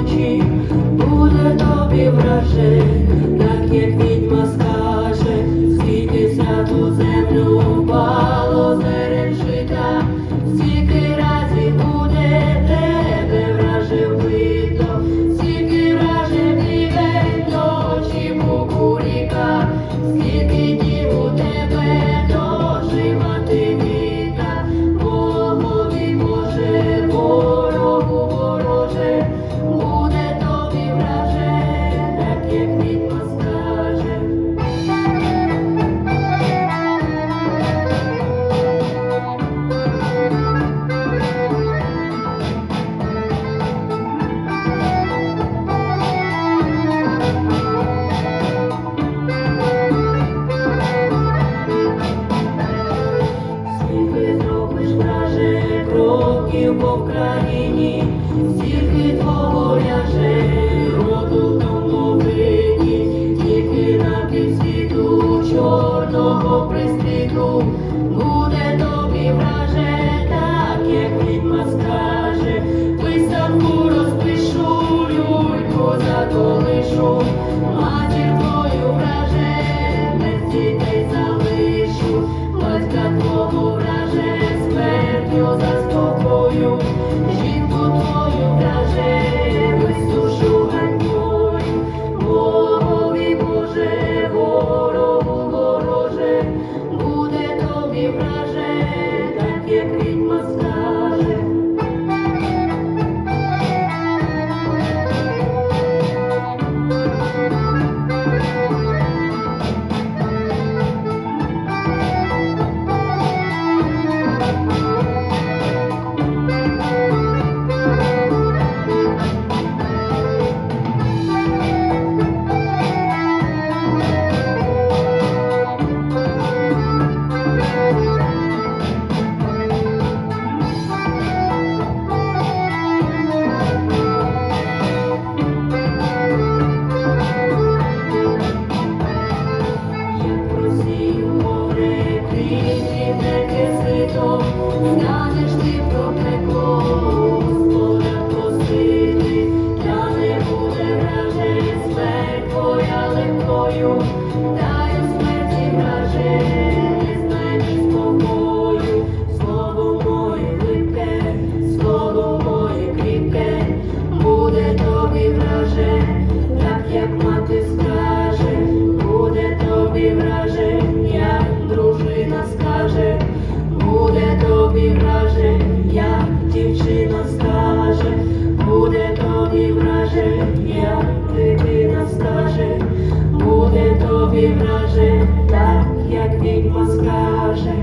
ночі буде тобі враже, так як відьма скаже, скільки святу землю впало зерен жита, скільки разів буде тебе враже вбито, скільки враже в ночі муку ріка. Вкраїні, стільки твого ляже, жінку твою враже, слово моє кріпке, буде тобі враже, так як враже, як дитина скаже, буде тобі враже, так як відьма скаже.